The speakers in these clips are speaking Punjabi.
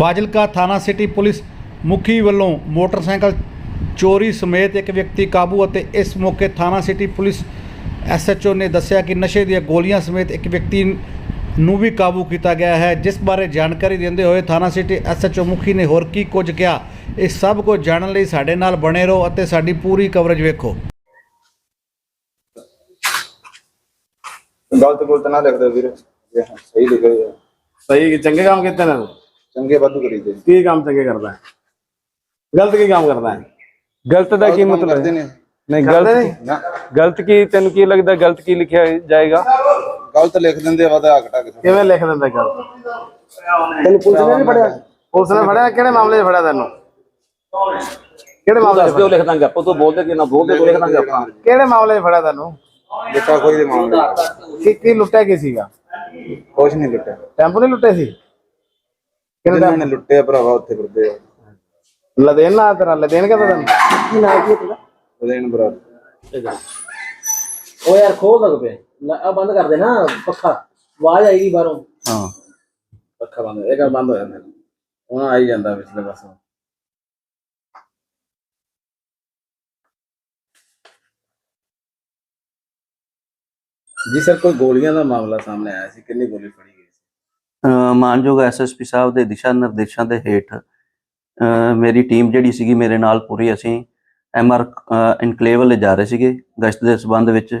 ਫਾਜ਼ਿਲਕਾ ਥਾਣਾ ਸਿਟੀ ਪੁਲਿਸ ਮੁਖੀ ਵੱਲੋਂ ਮੋਟਰਸਾਈਕਲ ਚੋਰੀ ਸਮੇਤ ਇੱਕ ਵਿਅਕਤੀ ਕਾਬੂ ਅਤੇ ਇਸ ਮੌਕੇ ਥਾਣਾ ਸਿਟੀ ਪੁਲਿਸ ਐਸਐਚਓ ਨੇ ਦੱਸਿਆ ਕਿ ਨਸ਼ੇ ਦੀਆਂ ਗੋਲੀਆਂ ਸਮੇਤ ਇੱਕ ਵਿਅਕਤੀ ਨੂੰ ਵੀ ਕਾਬੂ ਕੀਤਾ ਗਿਆ ਹੈ ਜਿਸ ਬਾਰੇ ਜਾਣਕਾਰੀ ਦਿੰਦੇ ਹੋਏ ਥਾਣਾ ਸਿਟੀ ਐਸਐਚਓ ਮੁਖੀ ਨੇ ਹੋਰ ਕੀ ਕੁਝ ਕਿਹਾ ਇਹ ਸਭ ਕੁਝ ਜਾਣਨ ਲਈ ਸਾਡੇ ਨਾਲ ਬਣੇ ਰਹੋ ਅਤੇ ਸਾਡੀ ਪੂਰੀ ਕਵਰੇਜ ਵੇਖੋ ਗਲਤ ਗੁਲਤ ਨਾ ਲਿਖ ਦਿਓ ਵੀਰ ਸਹੀ ਲਿਖਿਆ ਹੋਇਆ। ਸਹੀ ਚੰਗੇ ਕੰਮ ਕੀਤੇ ਨੇ? ਚੰਗੇ ਵਾਧੂ ਕਰੀਦੇ ਕੀ ਕੰਮ ਚੰਗੇ ਕਰਦਾ? ਹੈ ਗਲਤ ਕੀ ਕੰਮ ਕਰਦਾ? ਹੈ ਗਲਤ ਦਾ ਕੀ ਮਤਲਬ ਹੈ? ਨਹੀਂ ਗਲਤ ਨਹੀਂ? ਨਾ। ਗਲਤ ਕੀ ਤੈਨੂੰ ਕੀ ਲੱਗਦਾ ਗਲਤ ਕੀ ਲਿਖਿਆ ਜਾਏਗਾ? ਗਲਤ ਲਿਖ ਦਿੰਦੇ ਆ ਵਾਦਾ ਘਟਾ ਕੇ ਕਿਵੇਂ ਲਿਖ ਦਿੰਦਾ ਗੱਲ ਤੈਨੂੰ ਪੁਲਿਸ ਨੇ ਨਹੀਂ ਪੜਿਆ ਪੁਲਿਸ ਨੇ ਫੜਿਆ? ਕਿਹੜੇ ਮਾਮਲੇ 'ਚ ਫੜਿਆ ਤੈਨੂੰ? ਕਿਹੜੇ ਮਾਮਲੇ 'ਚ ਦੱਸ ਦਿਓ ਲਿਖ ਦਾਂਗੇ ਆਪਾਂ। ਤੂੰ ਬੋਲਦੇ ਕਿ ਨਾ ਬੋਲਦੇ ਤੂੰ ਲਿਖ ਦਾਂਗੇ ਆਪਾਂ। ਕਿਹੜੇ ਮਾਮਲੇ 'ਚ ਫੜਿਆ ਤੈਨੂੰ? ਲੁੱਟਾ ਕੋਈ ਦੇ ਮਾਮਲੇ। ਕੀ ਕੀ ਲੁੱਟਿਆ ਕੀ ਸੀਗਾ? ਕੁਛ ਨਹੀਂ ਲੁੱਟਿਆ। ਟੈਂਪੂ ਨਹੀਂ ਲੁੱਟੇ ਸੀ? ਜਿਨ੍ਹਾਂ ਨੇ ਲੁੱਟਿਆ ਭਰਾਵਾ ਉੱਥੇ ਫਿਰਦੇ ਆ। ਲਦੇਨ ਨਾ ਤੇਰਾ ਲਦੇਨ ਕਹਦਾ ਤੈਨੂੰ? ਕੀ ਨਾ ਕੀ ਤੇਰਾ? ਉਹਦੇ ਨੂੰ ਬਰਾ ਉਹ ਯਾਰ ਖੋਲ ਲੱਗ ਪਿਆ ਆ ਬੰਦ ਕਰ ਦੇ ਨਾ ਪੱਖਾ। ਆਵਾਜ਼ ਆਏਗੀ ਬਾਹਰੋਂ। ਹਾਂ। ਪੱਖਾ ਬੰਦ ਇਹ ਕਰ ਬੰਦ ਹੋ ਜਾਂਦਾ। ਹੁਣ ਆਈ ਜਾਂਦਾ ਪਿਛਲੇ ਪਾਸੋਂ। ਜੀ ਸਰ ਕੋਈ ਗੋਲੀਆਂ ਦਾ ਮਾਮਲਾ ਸਾਹਮਣੇ ਆਇਆ ਸੀ। ਕਿੰਨੀ ਗੋਲੀ ਫੜੀ ਮਾਨਯੋਗ ਐਸਐਸਪੀ ਸਾਹਿਬ ਦੇ ਦਿਸ਼ਾ ਨਿਰਦੇਸ਼ਾਂ ਦੇ ਹੇਠ ਮੇਰੀ ਟੀਮ ਜਿਹੜੀ ਸੀਗੀ ਮੇਰੇ ਨਾਲ ਪੂਰੀ ਅਸੀਂ ਐਮਆਰ ਇਨਕਲੇਵ ਲੈ ਜਾ ਰਹੇ ਸੀਗੇ ਗਸ਼ਤ ਦੇ ਸਬੰਧ ਵਿੱਚ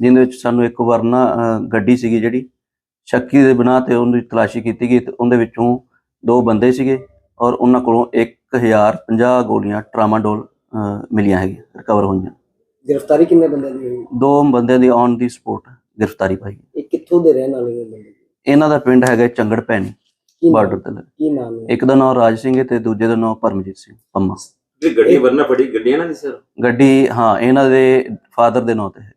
ਜਿਹਦੇ ਵਿੱਚ ਸਾਨੂੰ ਇੱਕ ਵਰਨਾ ਗੱਡੀ ਸੀਗੀ ਜਿਹੜੀ ਸ਼ੱਕੀ ਦੇ ਬਿਨਾਂ ਤੇ ਉਹਦੀ ਤਲਾਸ਼ੀ ਕੀਤੀ ਗਈ ਤੇ ਉਹਦੇ ਵਿੱਚੋਂ ਦੋ ਬੰਦੇ ਸੀਗੇ ਔਰ ਉਹਨਾਂ ਕੋਲੋਂ 1050 ਗੋਲੀਆਂ ਟਰਾਮਾਡੋਲ ਮਿਲੀਆਂ ਹੈਗੀਆਂ ਰਿਕਵਰ ਹੋਈਆਂ। ਗ੍ਰਿਫਤਾਰੀ ਕਿੰਨੇ ਬੰਦਿਆਂ ਦੀ ਹੋਈ? ਦੋ ਬੰਦਿਆਂ ਦੀ ਔਨ ਦੀ ਸਪੋਰਟ ਗ੍ਰਿਫਤਾਰੀ ਪਾਈ। ਇਹ ਕਿੱਥੋਂ ਦੇ ਰਹਿਣ ਵਾਲੇ ਨੇ ਬੰਦੇ? ਇਹਨਾਂ ਦਾ ਪਿੰਡ ਹੈਗਾ ਚੰਗੜ ਭੈਣੀ ਬਾਰਡਰ ਤੇ ਲੱਗੇ। ਕੀ ਨਾਮ ਹੈ? ਇੱਕ ਦਾ ਨਾਮ ਰਾਜ ਸਿੰਘ ਹੈ ਤੇ ਦੂਜੇ ਦਾ ਨਾਮ ਪਰਮਜੀਤ ਸਿੰਘ ਪੰਮਾ। ਜਿਹੜੀ ਗੱਡੀ ਵਰਨਾ ਫੜੀ ਗੱਡੀਆਂ ਨਾ ਸਰ? ਗੱਡੀ ਹਾਂ ਇਹਨਾਂ ਦੇ ਫਾਦਰ ਦੇ ਨਾਂ ਤੇ ਹੈ।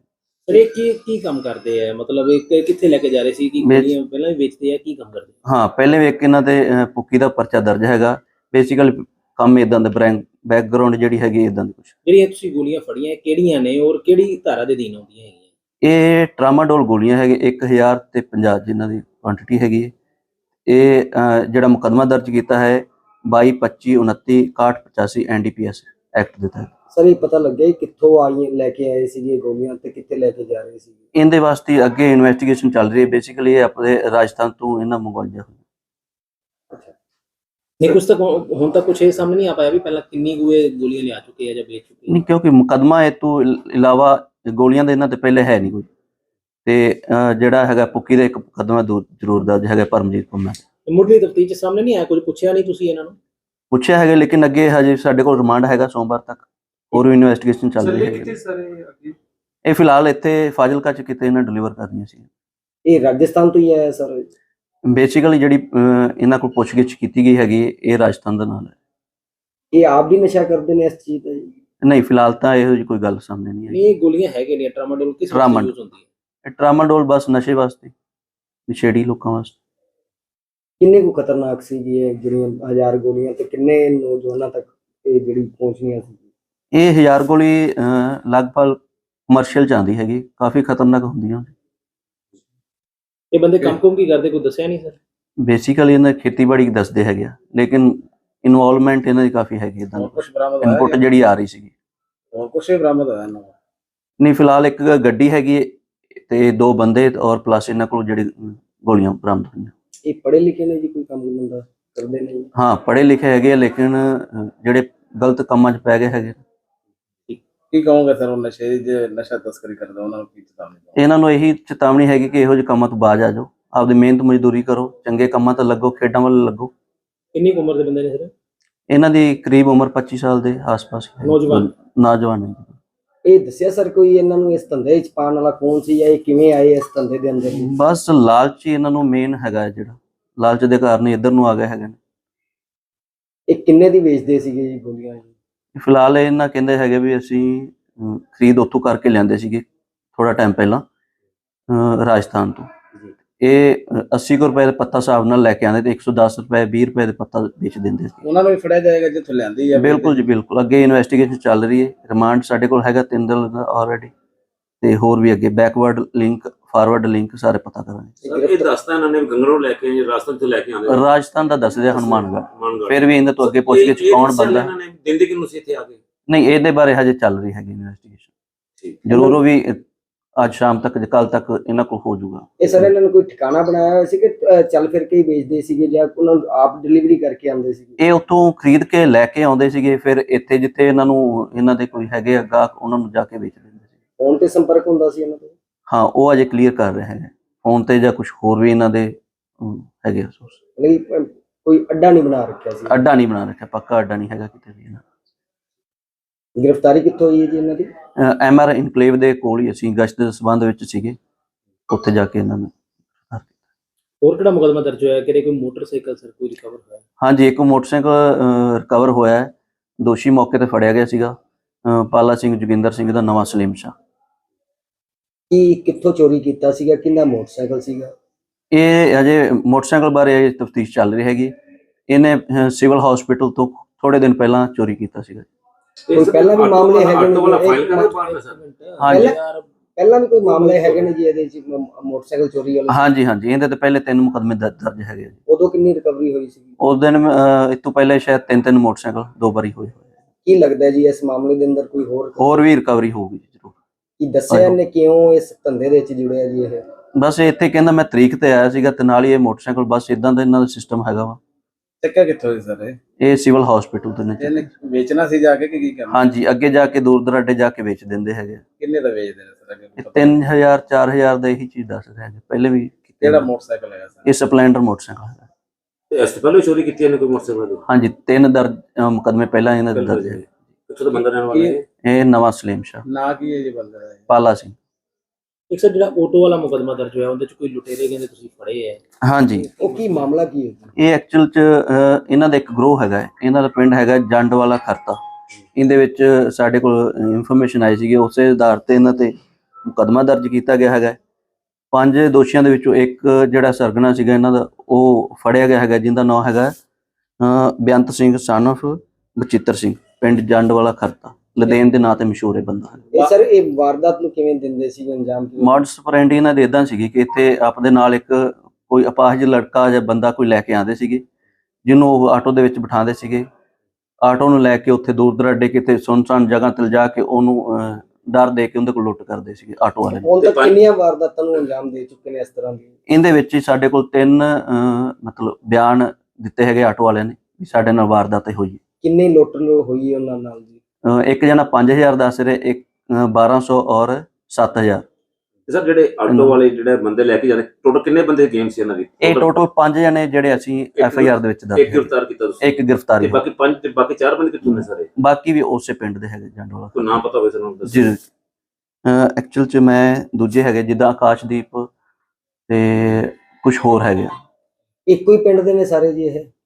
ਸਰ ਇਹ ਕੀ ਕੀ ਕੰਮ ਕਰਦੇ ਆ? ਮਤਲਬ ਇਹ ਕਿ- ਕਿੱਥੇ ਲੈ ਕੇ ਜਾ ਰਹੇ ਸੀ? ਕਿ ਵੇਚ- ਗੋਲੀਆਂ ਪਹਿਲਾਂ ਵੀ ਵੇਚਦੇ ਆ? ਕੀ ਕੰਮ ਕਰਦੇ ਆ? ਹਾਂ ਪਹਿਲੇ ਵੀ ਇੱਕ ਇਹਨਾਂ ਤੇ ਅਹ, ਪੁੱਕੀ ਦਾ ਪਰਚਾ ਦਰਜ ਹੈਗਾ। ਬੇਸਿਕਲੀ ਕੰਮ ਇਦਾਂ ਦਾ ਬੈਕਗ੍ਰਾਉਂਡ ਜਿਹੜੀ ਹੈਗੀ ਇਦਾਂ ਦੀ ਕੁਝ ਜਿਹੜੀਆਂ ਤੁਸੀਂ ਗੋਲੀਆਂ ਫੜੀਆਂ ਇਹ ਕਿਹੜੀਆਂ ਨੇ ਔਰ ਕਿਹੜੀ ਧਾਰਾ ਦੇ ਅਧੀਨ ਆਉਂਦੀਆਂ ਹੈਗੀਆਂ? ਇਹ ਟਰਾਮਾਡੋਲ ਗੋਲੀਆਂ ਹੈਗੇ 1000 ਤੇ 50 ਜਿਨ੍ਹਾਂ ਦੀ ਕੁਆਂਟੀਟੀ ਹੈਗੀ ਹੈ। ਇਹ ਜਿਹੜਾ ਮੁਕੱਦਮਾ ਦਰਜ ਕੀਤਾ ਹੈ 22 25 29 61 85 ਐਨਡੀਪੀਐਸ ਐਕਟ ਦੇ ਤਹਿਤ। ਸਰ ਇਹ ਪਤਾ ਲੱਗਿਆ ਕਿੱਥੋਂ ਆਈਆਂ ਲੈ ਕੇ ਆਏ ਸੀਗੇ ਇਹ ਗੋਲੀਆਂ ਤੇ ਕਿੱਥੇ ਲੈ ਕੇ ਜਾ ਰਹੇ ਸੀਗੇ? ਇਹਦੇ ਵਾਸਤੇ ਅੱਗੇ ਇਨਵੈਸਟੀਗੇਸ਼ਨ ਚੱਲ ਰਹੀ ਹੈ। ਬੇਸਿਕਲੀ ਇਹ ਆਪਣੇ ਰਾਜਸਥਾਨ ਤੋਂ ਇਹਨਾਂ ਮੰਗਵਾਈਆਂ ਹੋਈਆਂ ਨਹੀਂ ਕੁਝ ਤੱਕ ਹੁਣ ਹੁਣ ਤੱਕ ਕੁਝ ਇਹ ਸਾਹਮਣੇ ਨਹੀਂ ਆ ਪਾਇਆ ਵੀ ਪਹਿਲਾਂ ਕਿੰਨੀ ਇਹ ਗੋਲੀਆਂ ਲਿਆ ਚੁੱਕੇ ਆ ਜਾਂ ਵੇਚ ਚੁੱਕੇ ਨਹੀਂ ਕਿਉਂਕਿ ਮੁਕੱਦਮਾ ਇਹ ਤੋਂ ਇਲ- ਇਲਾਵਾ ਗੋਲੀਆਂ ਦੇ ਇਹਨਾਂ ਤੇ ਪਹਿਲੇ ਹੈ ਨਹੀਂ ਕੋਈ। ਤੇ ਜਿਹੜਾ ਹੈਗਾ ਪੁੱਕੀ ਦਾ ਇੱਕ ਮੁਕੱਦਮਾ ਦੂਰ ਜ਼ਰੂਰ ਦਰਜ ਹੈਗਾ ਪਰਮਜੀਤ ਪੰਮਾ ਮੁੱਢਲੀ ਤਫਤੀਸ਼ ਸਾਹਮਣੇ ਨਹੀਂ ਆਇਆ? ਕੁਝ ਪੁੱਛਿਆ ਨਹੀਂ ਤੁਸੀਂ ਇਹਨਾਂ ਨੂੰ? ਪੁੱਛਿਆ ਹੈਗਾ ਲੇਕਿਨ ਅੱਗੇ ਹਜੇ ਸਾਡੇ ਕੋਲ ਰਿਮਾਂਡ ਹੈਗਾ ਸੋਮਵਾਰ ਤੱਕ। ਹੋਰ ਇਨਵੈਸਟੀਗੇਸ਼ਨ ਚੱਲ ਰਹੀ ਹੈ ਇਹ ਫਿਲਹਾਲ ਇੱਥੇ ਫਾਜ਼ਿਲਕਾ ਚ ਕਿਤੇ ਇਹਨਾਂ ਡਿਲੀਵਰ ਕਰਨੀਆਂ ਸੀ। ਇਹ ਰਾਜਸਥਾਨ ਤੋਂ ਹੀ ਆਇਆ ਸਰ? ਬੇਸਿਕਲੀ ਜਿਹੜੀ ਇਹਨਾਂ ਕੋਲ ਪੁੱਛਗਿੱਛ ਕੀਤੀ ਗਈ ਹੈਗੀ ਇਹ ਰਾਜਸਥਾਨ ਦਾ ਨਾਲ ਹੈ। ਇਹ ਆਪ ਵੀ ਨਸ਼ਾ ਕਰਦੇ ਨੇ ਇਸ ਚੀਜ਼ ਦਾ ਜੀ? ਨਹੀਂ ਫਿਲਹਾਲ ਤਾਂ ਇਹੋ ਜਿਹੀ ਕੋਈ ਗੱਲ ਸਾਹਮਣੇ ਨਹੀਂ ਆਈ। ਨਹੀਂ ਇਹ ਗੋਲੀਆਂ ਹੈਗੇ ਨੇ ਟਰਾਮਾਡੋਲ ਕਿਸ ਟਰਾਮਾਡੋਲ। ਯੂਜ਼ ਹੁੰਦੀ ਹੈ? ਇਹ ਟਰਾਮਾਡੋਲ ਬਸ ਨਸ਼ੇ ਵਾਸਤੇ ਨਸ਼ੇੜੀ ਲੋਕਾਂ ਵਾਸਤੇ। ਕਿੰਨੇ ਕੁ ਖਤਰਨਾਕ ਸੀਗੀ ਇਹ ਜਿਹੜੀਆਂ ਹਜ਼ਾਰ ਗੋਲੀਆਂ ਤੇ ਕਿੰਨੇ ਨੌਜਵਾਨਾਂ ਤੱਕ ਇਹ ਜਿਹੜੀ ਪਹੁੰਚਣੀਆਂ ਸੀ? ਇਹ ਹਜ਼ਾਰ ਗੋਲੀ ਅਹ, ਲਗਭਗ ਕਮਰਸ਼ੀਅਲ ਆਉਂਦੀ ਹੈਗੀ ਕਾਫੀ ਖਤਰਨਾਕ ਹੁੰਦੀਆਂ। ਇਹ ਬੰਦੇ ਕੰਮ ਕੁਮ ਕੀ ਕਰਦੇ? ਕੋਈ ਦੱਸਿਆ ਨਹੀਂ ਸਰ? ਬੇਸਿਕਲੀ ਇਹਨਾਂ ਦੀ ਖੇਤੀਬਾੜੀ ਦੱਸਦੇ ਹੈਗੇ ਆ ਲੇਕਿਨ ਇਨਵੋਲਵਮੈਂਟ ਇਹਨਾਂ ਦੀ ਕਾਫੀ ਹੈਗੀ ਇਦਾਂ ਕੁਝ ਬਰਾਮਦ ਹੋਇਆ ਇਨਪੁਟ ਜਿਹੜੀ ਆ ਰਹੀ ਸੀਗੀ। ਹੋਰ ਕੁਝ ਬਰਾਮਦ ਹੋਇਆ ਨਾ ਨਹੀਂ ਫਿਲਹਾਲ ਇੱਕ ਗੱਡੀ ਹੈਗੀ ਹੈ ਤੇ ਦੋ ਬੰਦੇ ਔਰ ਪਲੱਸ ਇਹਨਾਂ ਕੋਲ ਜਿਹੜੀ ਗੋਲੀਆਂ ਬਰਾਮਦ ਹੋਈਆਂ। ਇਹ ਪੜ੍ਹੇ ਲਿਖੇ ਨੇ ਜੀ ਕੋਈ ਕੰਮ ਧੰਦਾ ਕਰਦੇ ਨੇ ਜੀ? ਹਾਂ ਪੜ੍ਹੇ ਲਿਖੇ ਹੈਗੇ ਆ ਲੇਕਿਨ ਜਿਹੜੇ ਗਲਤ ਕੰਮਾਂ 'ਚ ਪੈ ਗਏ ਹੈਗੇ। ਕੀ ਕਹੋਗੇ ਸਰ ਉਹ ਨਸ਼ੇ ਜੇ ਨਸ਼ਾ ਤਸਕਰੀ ਕਰਦੇ ਉਹਨਾਂ ਨੂੰ ਕੀ ਚੇਤਾਵਨੀ ਦਿਓ? ਇਹਨਾਂ ਨੂੰ ਇਹੀ ਚੇਤਾਵਨੀ ਹੈਗੀ ਕਿ ਇਹੋ ਜਿਹੇ ਕੰਮਾਂ ਤੋਂ ਬਾਜ ਆ ਜਾਓ। ਆਪਦੀ ਮਿਹਨਤ ਮਜ਼ਦੂਰੀ ਕਰੋ ਚੰਗੇ ਕੰਮਾਂ ਤੇ ਲੱਗੋ ਖੇਡਾਂ ਵੱਲ ਲੱਗੋ। ਕਿੰਨੀ ਕੁ ਉਮਰ ਦੇ ਬੰਦੇ ਨੇ ਸਰ? ਇਹਨਾਂ ਦੀ ਕਰੀਬ ਉਮਰ 25 ਸਾਲ ਦੇ ਆਸ-ਪਾਸ ਹੈ। ਨੌਜਵਾਨ। ਨੌਜਵਾਨ ਹੈ ਇਹ ਦੱਸਿਆ ਸਰ ਕੋਈ ਇਹਨਾਂ ਨੂੰ ਇਸ ਧੰਦੇ ਵਿੱਚ ਪਾਉਣ ਵਾਲਾ ਕੌਣ ਸੀ ਜਾਂ ਇਹ ਕਿਵੇਂ ਆਏ ਇਸ ਧੰਦੇ ਦੇ ਅੰਦਰ? ਬਸ ਲਾਲਚ ਇਹਨਾਂ ਨੂੰ ਮੇਨ ਹੈਗਾ ਜਿਹੜਾ। ਲਾਲਚ ਦੇ ਕਾਰਨ ਹੀ ਇੱਧਰ ਨੂੰ ਆ ਗਏ ਹੈਗੇ ਨੇ। ਇਹ ਕਿੰਨੇ ਦੀ ਵੇਚਦੇ ਸੀਗੇ ਜੀ ਗੋਲੀਆਂ ਜੀ? ਫਿਲਹਾਲ ਇਹ ਇਹਨਾਂ ਕਹਿੰਦੇ ਹੈਗੇ ਵੀ ਅਸੀਂ ਖਰੀਦ ਉੱਥੋਂ ਕਰਕੇ ਲਿਆਂਦੇ ਸੀਗੇ ਥੋੜਾ ਟਾਈਮ ਪਹਿਲਾਂ ਰਾਜਸਥਾਨ ਤੋਂ। ਇਹ ਅ, 80 ਕੁ ਰੁਪਏ ਦੇ ਪੱਤਾ ਹਿਸਾਬ ਨਾਲ ਲੈ ਕੇ ਆਉਂਦੇ ਤੇ 110 ਰੁਪਏ 20 ਰੁਪਏ ਦੇ ਪੱਤਾ ਵੇਚ ਦਿੰਦੇ ਸੀ। ਉਹਨਾਂ ਨੂੰ ਵੀ ਫੜਿਆ ਜਾਏਗਾ ਜਿੱਥੋਂ ਲਿਆਂਦੀ ਹੈ ਬਿਲਕੁਲ ਜੀ ਬਿਲਕੁਲ। ਅੱਗੇ ਇਨਵੈਸਟੀਗੇਸ਼ਨ ਚੱਲ ਰਹੀ ਹੈ। ਰਿਮਾਂਡ ਸਾਡੇ ਕੋਲ ਹੈਗਾ ਤਿੰਨ ਦਿਨ ਦਾ ਆਲਰੇਡੀ ਤੇ ਹੋਰ ਵੀ ਅੱਗੇ ਬੈਕਵਰਡ ਲਿੰਕ ਫਾਰਵਰਡ ਲਿੰਕ ਸਾਰੇ ਪਤਾ ਕਰਾਂਗੇ। ਇਹ ਦੱਸਦਾ ਇਹਨਾਂ ਨੇ ਗੰਗਰੋਂ ਲੈ ਕੇ ਰਾਜਸਥਾਨ ਤੋਂ ਲੈ ਕੇ ਆਉਂਦੇ ਰਾਜਸਥਾਨ ਦਾ ਦੱਸਦੇ ਮਾਨਗੜ੍ਹ ਫਿਰ ਵੀ ਇਹਨਾਂ ਤੋਂ ਅੱਗੇ ਪੁੱਛ ਗਿੱਛ ਕੌਣ ਬੰਦਾ? ਇਹਨਾਂ ਨੇ ਦਿੰਦੇ ਕਿਨੂੰ ਸੀ ਇੱਥੇ ਆ ਕੇ? ਨਹੀਂ ਇਹਦੇ ਬਾਰੇ ਹਜੇ ਚੱਲ ਰਹੀ ਹੈਗੀ ਇਨਵੈਸਟੀਗੇਸ਼ਨ ਠੀਕ। ਜ਼ਰੂਰ ਉਹ ਵੀ ਅੱਜ ਸ਼ਾਮ ਤੱਕ ਕੱਲ ਤੱਕ ਇਹਨਾਂ ਕੋਲ ਹੋ ਜਾਊਗਾ। ਇਹ ਸਰ ਇਹਨਾਂ ਨੇ ਕੋਈ ਠਿਕਾਣਾ ਬਣਾਇਆ ਹੋਇਆ ਸੀ ਕਿ ਚੱਲ ਫਿਰ ਕੇ ਹੀ ਵੇਚਦੇ ਸੀਗੇ ਜਾਂ ਉਹਨਾਂ ਨੂੰ ਆਪ ਡਿਲੀਵਰੀ ਕਰਕੇ ਆਉਂਦੇ ਸੀਗੇ? ਇਹ ਉੱਥੋਂ ਖਰੀਦ ਕੇ ਲੈ ਕੇ ਆਉਂਦੇ ਸੀਗੇ ਫਿਰ ਇੱਥੇ ਜਿੱਥੇ ਇਹਨਾਂ ਨੂੰ ਇਹਨਾਂ ਦੇ ਕੋਈ ਹੈਗੇ ਆ ਗਾਹਕ ਉਹਨਾਂ ਨੂੰ ਜਾ ਕੇ ਵੇਚ ਦਿੰਦੇ ਸੀ। ਫੋਨ ਤੇ ਸੰਪਰਕ ਹੁੰਦਾ ਸੀ ਇਹਨਾਂ ਦਾ? ਹਾਂ ਉਹ ਅਜੇ ਕਲੀਅਰ ਕਰ ਰਹੇ ਹੈਗੇ ਫੋਨ ਤੇ ਜਾਂ ਕੁਝ ਹੋਰ ਵੀ ਇਹਨਾਂ ਦੇ ਅਮ, ਹੈਗੇ ਸੋਰਸ ਨਹੀਂ ਕੋਈ ਅੱਡਾ ਨਹੀਂ ਬਣਾ ਰੱਖਿਆ ਸੀ। ਅੱਡਾ ਨਹੀਂ ਬਣਾ ਰੱਖਿਆ ਪੱਕਾ ਅੱਡਾ ਨਹੀਂ ਹੈਗਾ ਕਿਤੇ ਵੀ ਇਹਨਾਂ ਗ੍ਰਿਫਤਾਰੀ ਕਿੱਥੋਂ ਹੋਈ ਹੈ ਜੀ ਇਹਨਾਂ ਦੀ? ਐਮ ਆਰ ਇਨਕਲੇਵ ਦੇ ਕੋਲ ਹੀ ਅਸੀਂ ਗਸ਼ਤ ਦੇ ਸਬੰਧ ਵਿੱਚ ਸੀਗੇ। ਉੱਥੇ ਜਾ ਕੇ ਇਹਨਾਂ ਨੂੰ ਹੋਰ ਕਿਹੜਾ ਮੁਕਦਮਾ ਦਰਜ ਹੋਇਆ? ਕਿਹੜੇ ਕੋਈ ਮੋਟਰਸਾਈਕਲ ਸਰ ਕੋਈ ਰਿਕਵਰ ਹੋਇਆ? ਹਾਂਜੀ ਇੱਕ ਮੋਟਰਸਾਈਕਲ ਰਿਕਵਰ ਹੋਇਆ ਹੈ। ਦੋਸ਼ੀ ਮੌਕੇ ਤੇ ਫੜਿਆ ਗਿਆ ਸੀਗਾ। ਅ, ਪਾਲਾ ਸਿੰਘ ਜੋਗਿੰਦਰ ਸਿੰਘ ਦਾ ਨਵਾਂ ਸਲੀਮ ਸ਼ਾ ਕੀ ਕਿੱਥੋਂ ਚੋਰੀ ਕੀਤਾ ਸੀਗਾ? ਕਿੰਨਾ ਮੋਟਰਸਾਈਕਲ ਸੀਗਾ? ਇਹ ਅਜੇ ਮੋਟਰਸਾਈਕਲ ਬਾਰੇ ਤਫਤੀਸ਼ ਚੱਲ ਰਹੀ ਹੈਗੀ। ਇਹਨੇ ਅ, ਸਿਵਲ ਹਸਪੀਟਲ ਤੋਂ ਥੋੜੇ ਦਿਨ ਪਹਿਲਾਂ ਚੋਰੀ ਕੀਤਾ ਸੀਗਾ। ਕੋਈ ਪਹਿਲਾਂ ਵੀ ਮਾਮਲੇ ਹੈਗੇ ਨੇ ਆਟੋ ਵਾਲਾ ਫਾਈਲ ਇਹ- ਕਰੇ ਬਾਹਰ ਸਰ। ਹਾਂਜੀ ਪਹਿਲਾਂ ਵੀ ਕੋਈ ਮਾਮਲੇ ਹੈਗੇ ਨੇ ਜੀ ਇਹਦੇ ਚ ਮੋਟਰਸਾਈਕਲ ਚੋਰੀ ਵਾਲੇ? ਹਾਂਜੀ ਹਾਂਜੀ ਇਹਦੇ ਤੇ ਪਹਿਲੇ ਤਿੰਨ ਮੁਕਦਮੇ ਦ- ਦਰਜ ਹੈਗੇ ਜੀ। ਉਦੋਂ ਕਿੰਨੀ ਰਿਕਵਰੀ ਹੋਈ ਸੀ ਉਸ ਦਿਨ ਇਸ ਤੋਂ ਪਹਿਲੇ ਸ਼ਾਇਦ ਤਿੰਨ ਤਿੰਨ ਮੋਟਰਸਾਈਕਲ ਦੋ ਵਾਰੀ ਹੋਏ। ਕੀ ਲੱਗਦਾ ਜੀ ਇਸ ਮਾਮਲੇ ਦੇ ਅੰਦਰ ਕੋਈ ਹੋਰ ਹੋਰ ਵੀ ਰਿਕਵਰੀ ਹੋਊਗੀ ਜੀ ਜ਼ਰੂਰ। ਕੀ ਦੱਸਿਆ ਇਹਨੇ ਕਿਉਂ ਇਸ ਧੰਦੇ ਦੇ ਵਿੱਚ ਜੁੜਿਆ ਜੀ ਇਹ? ਬਸ ਇੱਥੇ ਕਹਿੰਦਾ ਮੈਂ ਤਰੀਕ ਤੇ ਆਇਆ ਸੀਗਾ ਤੇ ਨਾਲ ਹੀ ਇਹ ਮੋਟਰਸਾਈਕਲ ਬਸ ਇਦਾਂ ਦਾ ਇਹਨਾਂ ਦਾ ਸਿਸਟਮ ਹੈਗਾ ਵਾ। ਚੱਕਾ ਕਿੱਥੋਂ ਸੀ ਸਰ ਇਹ? ਇਹ ਸਿਵਲ ਹਸਪੀਟਲ ਦੇ ਨੇ ਇਹਨੇ ਵੇਚਣਾ ਸੀ ਜਾ ਕੇ ਕਿ ਕੀ ਕਰਨਾ? ਹਾਂਜੀ ਅੱਗੇ ਜਾ ਕੇ ਦੂਰ ਦਰਾਡੇ ਜਾ ਕੇ ਵੇਚ ਦਿੰਦੇ ਹੈਗੇ। ਕਿੰਨੇ ਦਾ ਵੇਚਦੇ ਨੇ ਸਰ ਅੱਗੇ? ਇਹ ਪਤਾ? 3000 4000 ਦਾ ਇਹੀ ਚੀਜ਼ ਦੱਸ ਰਹੇ ਹੈਗੇ ਪਹਿਲੇ ਵੀ ਕੀਤੇ ਕਿਹੜਾ ਨੇ। ਮੋਟਰਸਾਈਕਲ ਹੈਗਾ ਸਰ? ਇਹ ਸਪਲੈਂਡਰ ਮੋਟਰਸਾਈਕਲ ਹੈਗਾ। ਤੇ ਇਸ ਤੋਂ ਪਹਿਲੇ ਚੋਰੀ ਕੀਤੀ ਇਹਨੇ ਕੋਈ ਮੋਟਰਸਾਈਕਲ ਦੀ? ਹਾਂਜੀ ਤਿੰਨ ਦਰਜ ਅ, ਮੁਕੱਦਮੇ ਪਹਿਲਾਂ ਇਹਨਾਂ ਦੇ ਦਰਜ ਹੈਗੇ। ਕਿੱਥੋਂ ਦਾ ਬੰਦਾ ਰਹਿਣ ਵਾਲਾ ਹੈ ਇਹ? ਨਵਾਂ ਸਲੀਮ ਸ਼ਾ ਨਾ ਕੀ ਹੈ ਜੀ ਬੰਦੇ ਦਾ ਇਹ? ਪਾਲਾ ਸਿੰਘ। ਇੱਕ ਸਰ ਜਿਹੜਾ ਆਟੋ ਵਾਲਾ ਮੁਕਦਮਾ ਦਰਜ ਹੋਇਆ ਉਹਦੇ ਚ ਕੋਈ ਲੁਟੇਰੇ ਕਹਿੰਦੇ ਤੁਸੀਂ ਫੜੇ ਐ? ਹਾਂਜੀ। ਉਹ ਕੀ ਮਾਮਲਾ ਕੀ ਹੈ ਜੀ? ਇਹ ਐਕਚੁਅਲ ਚ ਇਹਨਾਂ ਦਾ ਇੱਕ ਗਰੋਹ ਹੈਗਾ ਹੈ। ਇਹਨਾਂ ਦਾ ਪਿੰਡ ਹੈਗਾ ਜੰਡ ਵਾਲਾ ਖਰਤਾ। ਇਹਦੇ ਵਿੱਚ ਸਾਡੇ ਕੋਲ ਇਨਫੋਰਮੇਸ਼ਨ ਆਈ ਸੀਗੀ ਉਸੇ ਆਧਾਰ ਤੇ ਇਹਨਾਂ ਤੇ ਮੁਕੱਦਮਾ ਦਰਜ ਕੀਤਾ ਗਿਆ ਹੈਗਾ ਹੈ। ਪੰਜ ਦੋਸ਼ੀਆਂ ਦੇ ਵਿੱਚੋਂ ਇੱਕ ਜਿਹੜਾ ਸਰਗਣਾ ਸੀਗਾ ਇਹਨਾਂ ਦਾ ਉਹ ਫੜਿਆ ਗਿਆ ਹੈਗਾ ਜਿਹਦਾ ਨਾਮ ਹੈਗਾ ਅ, ਬੇਅੰਤ ਸਿੰਘ son of ਬਚਿੱਤਰ ਸਿੰਘ ਪਿੰਡ ਜੰਡ ਵਾਲਾ ਖਰਤਾ। ਲਦੇਨ ਦੇ ਨਾਂ ਤੇ ਮਸ਼ਹੂਰ ਹੈ ਬੰਦਾ ਹੈ ਇਹ ਸਰ ਇਹ ਵਾਰਦਾਤ ਨੂੰ ਕਿਵੇਂ ਦਿੰਦੇ ਸੀ ਅੰਜਾਮ? ਮਾਡਸ ਫਰੈਂਡ ਇਹਨਾਂ ਦੇ ਇਦਾਂ ਸੀਗੀ ਕਿ ਇੱਥੇ ਆਪਦੇ ਨਾਲ ਇੱਕ ਕੋਈ ਅਪਾਹਜ ਲੜਕਾ ਜਾਂ ਬੰਦਾ ਕੋਈ ਲੈ ਕੇ ਆਉਂਦੇ ਸੀਗੇ ਜਿਹਨੂੰ ਉਹ ਆਟੋ ਦੇ ਵਿੱਚ ਬਿਠਾਉਂਦੇ ਸੀਗੇ ਆਟੋ ਨੂੰ ਲੈ ਕੇ ਉੱਥੇ ਦੂਰ ਦਰਾਡੇ ਕਿਤੇ ਸੁਨਸਾਨ ਜਗ੍ਹਾ ਤੇ ਲਿਜਾ ਕੇ ਉਹਨੂੰ ਡਰ ਦੇ ਕੇ ਉਹਦੇ ਕੋਲ ਲੁੱਟ ਕਰਦੇ ਸੀਗੇ ਆਟੋ ਵਾਲੇ ਨੂੰ ਹੁਣ ਤੱਕ ਕਿੰਨੀਆਂ ਵਾਰਦਾਤਾਂ ਨੂੰ ਅੰਜਾਮ ਦੇ ਚੁੱਕੇ ਨੇ ਇਸ ਤਰ੍ਹਾਂ ਦੀ ਇਹਦੇ ਵਿੱਚ ਹੀ ਸਾਡੇ ਕੋਲ ਤਿੰਨ ਮਤਲਬ ਬਿਆਨ ਦਿੱਤੇ ਹੈਗੇ ਆਟੋ ਵਾਲਿਆਂ ਨੇ ਵੀ ਸਾਡੇ ਨਾਲ ਵਾਰਦਾਤ ਹੋਈ ਹੈ। ਕਿੰਨੀ ਲੁੱਟ ਲੋ ਹੋਈ ਹੈ ਉਹਨਾਂ ਨਾਲ ਜੀ ਇੱਕ ਜਣਾ 5000 ਦੱਸ ਰਿਹਾ ਇੱਕ ਅਹ, 1200 ਔਰ 7000 ਸਰ ਜਿਹੜੇ ਆਟੋ ਵਾਲੇ ਜਿਹੜੇ ਬੰਦੇ ਲੈ ਕੇ ਜਾਂਦੇ ਟੋਟਲ ਕਿੰਨੇ ਬੰਦੇ ਗੇਮ ਸੀ ਇਹਨਾਂ ਦੀ? ਇਹ ਟੋਟਲ 5 ਜਣੇ ਜਿਹੜੇ ਅਸੀਂ ਐਫ ਆਈ ਆਰ ਦੇ ਵਿੱਚ ਦਰਜ ਇੱਕ। ਗ੍ਰਿਫਤਾਰ ਕੀਤਾ ਤੁਸੀਂ? ਇੱਕ ਤੇ ਗ੍ਰਿਫਤਾਰੀ ਬਾਕੀ ਪੰਜ ਤੇ ਬਾਕੀ ਚਾਰ ਬੰਦੇ ਕਿੱਥੋਂ ਨੇ ਸਾਰੇ? ਬਾਕੀ ਵੀ ਉਸੇ ਪਿੰਡ ਦੇ ਹੈਗੇ ਜੰਡ ਵਾਲਾ ਕੋਈ ਨਾਮ ਪਤਾ ਹੋਵੇ ਸਾਨੂੰ ਜੀ ਦੱਸੋ ਐਕਚੁਅਲ ਚ ਮੈਂ ਦੂਜੇ ਹੈਗੇ ਜਿੱਦਾਂ ਆਕਾਸ਼ਦੀਪ ਤੇ ਕੁਝ ਹੋਰ ਹੈਗੇ। ਇੱਕੋ ਹੀ ਪਿੰਡ ਦੇ ਨੇ ਸਾਰੇ ਜੀ ਇਹ।